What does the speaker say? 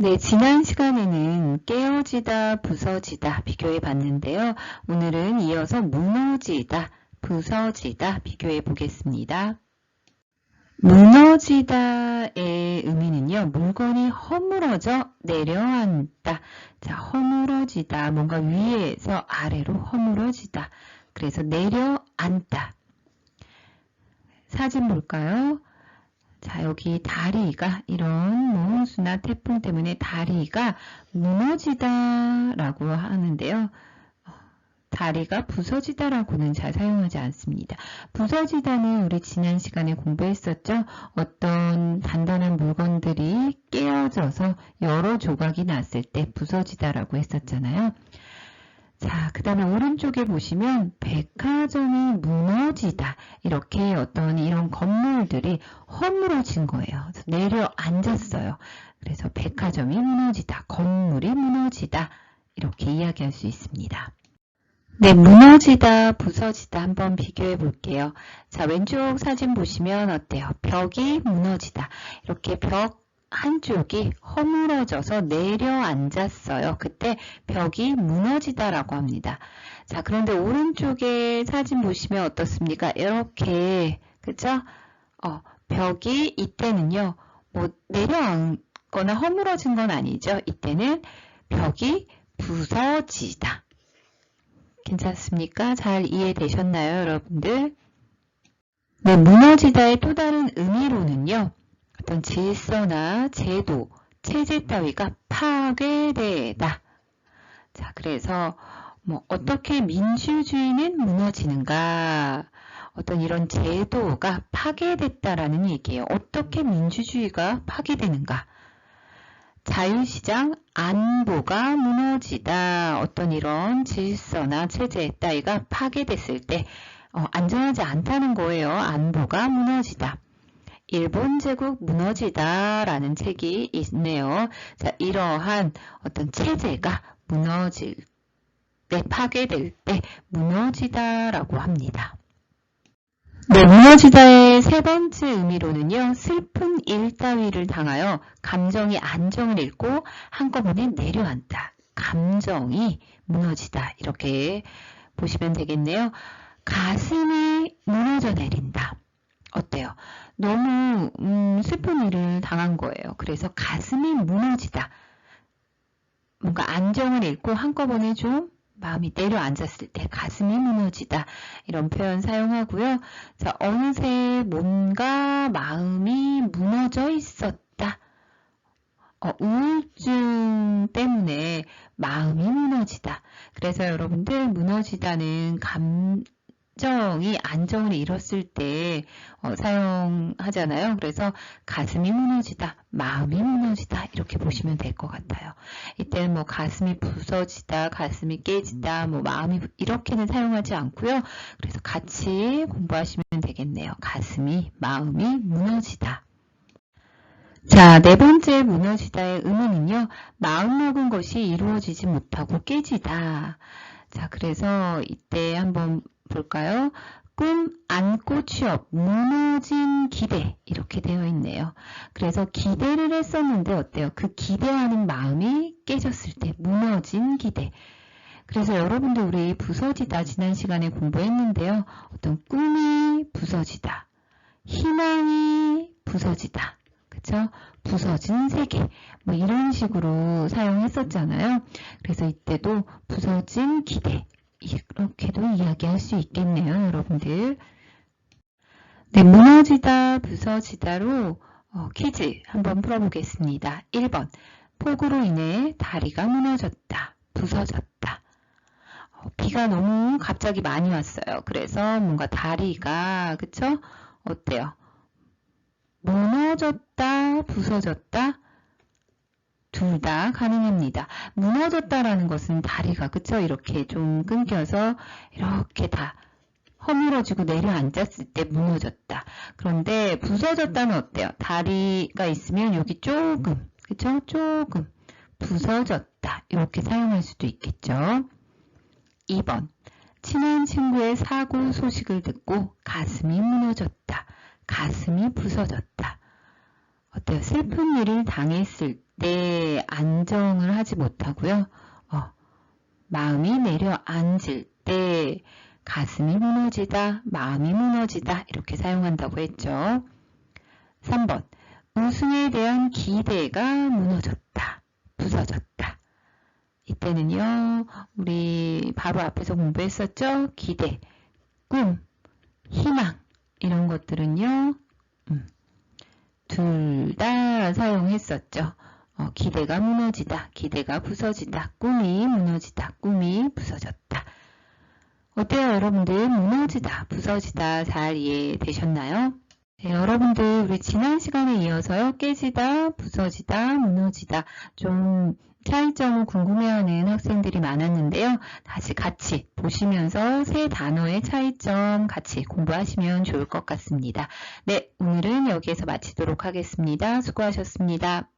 네, 지난 시간에는 깨어지다, 부서지다 비교해 봤는데요. 오늘은 이어서 무너지다, 부서지다 비교해 보겠습니다. 무너지다의 의미는요, 물건이 허물어져 내려앉다. 자, 허물어지다. 뭔가 위에서 아래로 허물어지다. 그래서 내려앉다. 사진 볼까요? 자, 여기 다리가 이런 모홍수나 태풍 때문에 다리가 무너지다 라고 하는데요. 다리가 부서지다라고는 잘 사용하지 않습니다. 부서지다는 우리 지난 시간에 공부했었죠. 어떤 단단한 물건들이 깨어져서 여러 조각이 났을 때 부서지다라고 했었잖아요. 자, 그 다음에 오른쪽에 보시면 백화점이 무너지다. 이렇게 어떤 이런 건물들이 허물어진 거예요. 내려앉았어요. 그래서 백화점이 무너지다. 건물이 무너지다. 이렇게 이야기할 수 있습니다. 네, 무너지다, 부서지다 한번 비교해 볼게요. 자, 왼쪽 사진 보시면 어때요? 벽이 무너지다. 이렇게 벽 한쪽이 허물어져서 내려앉았어요. 그때 벽이 무너지다라고 합니다. 자, 그런데 오른쪽에 사진 보시면 어떻습니까? 이렇게, 그죠? 어, 벽이 이때는요, 뭐 내려앉거나 허물어진 건 아니죠. 이때는 벽이 부서지다. 괜찮습니까? 잘 이해되셨나요, 여러분들? 네, 무너지다의 또 다른 의미로는요. 어떤 질서나 제도, 체제 따위가 파괴되다. 자, 그래서 뭐 어떻게 민주주의는 무너지는가? 어떤 이런 제도가 파괴됐다라는 얘기예요. 어떻게 민주주의가 파괴되는가? 자유시장 안보가 무너지다. 어떤 이런 질서나 체제 따위가 파괴됐을 때 어, 안전하지 않다는 거예요. 안보가 무너지다. 일본 제국 무너지다 라는 책이 있네요. 자, 이러한 어떤 체제가 무너질 때, 파괴될 때 무너지다 라고 합니다. 네, 무너지다의 세 번째 의미로는요, 슬픈 일 따위를 당하여 감정이 안정을 잃고 한꺼번에 내려앉다. 감정이 무너지다. 이렇게 보시면 되겠네요. 가슴이 무너져 내린다. 어때요? 너무 음, 슬픈 일을 당한 거예요. 그래서 가슴이 무너지다. 뭔가 안정을 잃고 한꺼번에 좀 마음이 내려앉았을 때 가슴이 무너지다 이런 표현 사용하고요. 자 어느새 뭔가 마음이 무너져 있었다. 어, 우울증 때문에 마음이 무너지다. 그래서 여러분들 무너지다는 감, 감정이 안정을 잃었을 때 어, 사용하잖아요. 그래서 가슴이 무너지다, 마음이 무너지다 이렇게 보시면 될 것 같아요. 이때는 뭐 가슴이 부서지다, 가슴이 깨지다, 뭐 마음이 이렇게는 사용하지 않고요. 그래서 같이 공부하시면 되겠네요. 가슴이, 마음이 무너지다. 자, 네 번째 무너지다의 의미는요. 마음먹은 것이 이루어지지 못하고 깨지다. 자, 그래서 이때 한번 볼까요? 꿈, 안고 취업, 무너진 기대 이렇게 되어 있네요. 그래서 기대를 했었는데 어때요? 그 기대하는 마음이 깨졌을 때 무너진 기대. 그래서 여러분들 우리 부서지다 지난 시간에 공부했는데요. 어떤 꿈이 부서지다. 희망이 부서지다. 그쵸? 부서진 세계. 뭐 이런 식으로 사용했었잖아요. 그래서 이때도 부서진 기대. 이렇게도 이야기할 수 있겠네요, 여러분들. 네, 무너지다, 부서지다로 어, 퀴즈 한번 풀어보겠습니다. 1번. 폭우로 인해 다리가 무너졌다, 부서졌다. 어, 비가 너무 갑자기 많이 왔어요. 그래서 뭔가 다리가, 그쵸? 어때요? 무너졌다, 부서졌다, 둘 다 가능합니다. 무너졌다라는 것은 다리가 그쵸? 이렇게 좀 끊겨서 이렇게 다 허물어지고 내려앉았을 때 무너졌다. 그런데 부서졌다는 어때요? 다리가 있으면 여기 조금 그쵸? 조금 부서졌다. 이렇게 사용할 수도 있겠죠. 2번 친한 친구의 사고 소식을 듣고 가슴이 무너졌다. 가슴이 부서졌다. 어때요? 슬픈 일을 당했을 때 안정을 하지 못하고요. 어, 마음이 내려앉을 때 가슴이 무너지다, 마음이 무너지다 이렇게 사용한다고 했죠. 3번 우승에 대한 기대가 무너졌다, 부서졌다. 이때는요, 우리 바로 앞에서 공부했었죠? 기대, 꿈, 희망 이런 것들은요, 음, 둘 다 사용했었죠. 어, 기대가 무너지다, 기대가 부서지다, 꿈이 무너지다, 꿈이 부서졌다. 어때요, 여러분들? 무너지다, 부서지다 잘 이해되셨나요? 네, 여러분들 우리 지난 시간에 이어서요 깨지다, 부서지다, 무너지다 좀 차이점을 궁금해하는 학생들이 많았는데요. 다시 같이 보시면서 세 단어의 차이점 같이 공부하시면 좋을 것 같습니다. 네, 오늘은 여기에서 마치도록 하겠습니다. 수고하셨습니다.